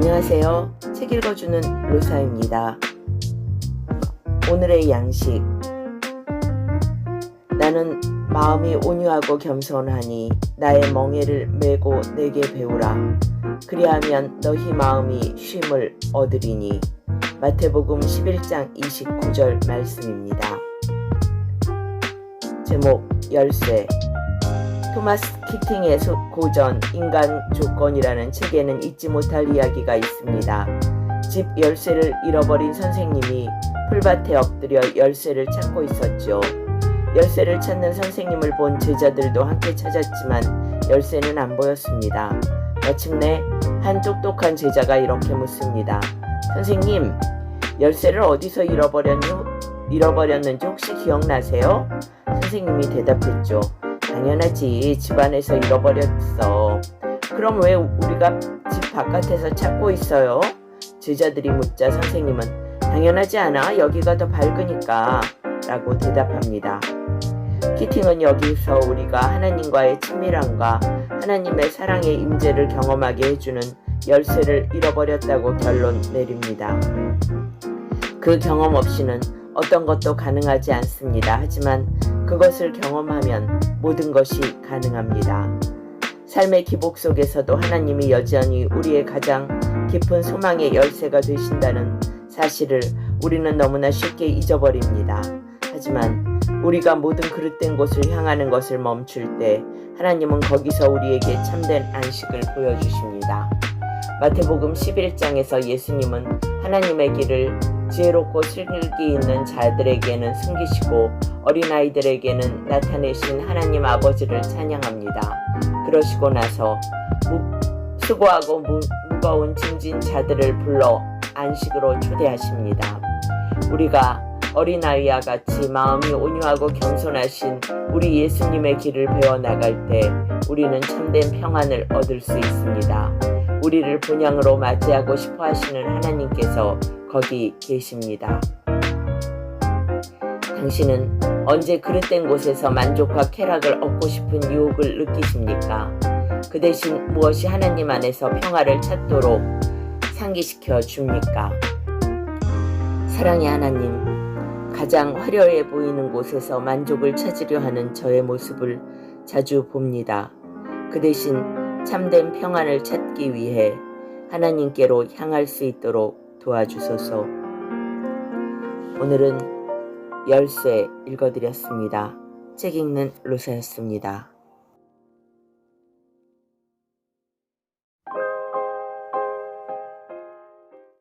안녕하세요. 책 읽어주는 로사입니다. 오늘의 양식. 나는 마음이 온유하고 겸손하니 나의 멍에를 메고 내게 배우라. 그리하면 너희 마음이 쉼을 얻으리니. 마태복음 11장 29절 말씀입니다. 제목 열쇠 토마스 키팅의 소- 고전 인간 조건이라는 책에는 잊지 못할 이야기가 있습니다. 집 열쇠를 잃어버린 선생님이 풀밭에 엎드려 열쇠를 찾고 있었죠. 열쇠를 찾는 선생님을 본 제자들도 함께 찾았지만 열쇠는 안 보였습니다. 마침내 한 똑똑한 제자가 이렇게 묻습니다. 선생님, 열쇠를 어디서? 잃어버렸는지 혹시 기억나세요? 선생님이 대답했죠. 당연하지. 집안에서 잃어버렸어. 그럼 왜 우리가 집 바깥에서 찾고 있어요? 제자들이 묻자 선생님은 당연하지 않아. 여기가 더 밝으니까. 라고 대답합니다. 키팅은 여기서 우리가 하나님과의 친밀함과 하나님의 사랑의 임재를 경험하게 해주는 열쇠를 잃어버렸다고 결론 내립니다. 그 경험 없이는 어떤 것도 가능하지 않습니다. 하지만 그것을 경험하면 모든 것이 가능합니다. 삶의 기복 속에서도 하나님이 여전히 우리의 가장 깊은 소망의 열쇠가 되신다는 사실을 우리는 너무나 쉽게 잊어버립니다. 하지만 우리가 모든 그릇된 곳을 향하는 것을 멈출 때 하나님은 거기서 우리에게 참된 안식을 보여주십니다. 마태복음 11장에서 예수님은 하나님의 길을 지혜롭고 슬기 있는 자들에게는 숨기시고 어린아이들에게는 나타내신 하나님 아버지를 찬양합니다. 그러시고 나서 무, 수고하고 무, 무거운 짐진 자들을 불러 안식으로 초대하십니다. 우리가 어린아이와 같이 마음이 온유하고 겸손하신 우리 예수님의 길을 배워나갈 때 우리는 참된 평안을 얻을 수 있습니다. 우리를 본향으로 맞이하고 싶어 하시는 하나님께서 거기 계십니다. 당신은 언제 그릇된 곳에서 만족과 쾌락을 얻고 싶은 유혹을 느끼십니까? 그 대신 무엇이 하나님 안에서 평화를 찾도록 상기시켜 줍니까? 사랑의 하나님, 가장 화려해 보이는 곳에서 만족을 찾으려 하는 저의 모습을 자주 봅니다. 그 대신 참된 평안을 찾기 위해 하나님께로 향할 수 있도록 도와주소서. 오늘은 열쇠 읽어드렸습니다. 책 읽는 로사였습니다.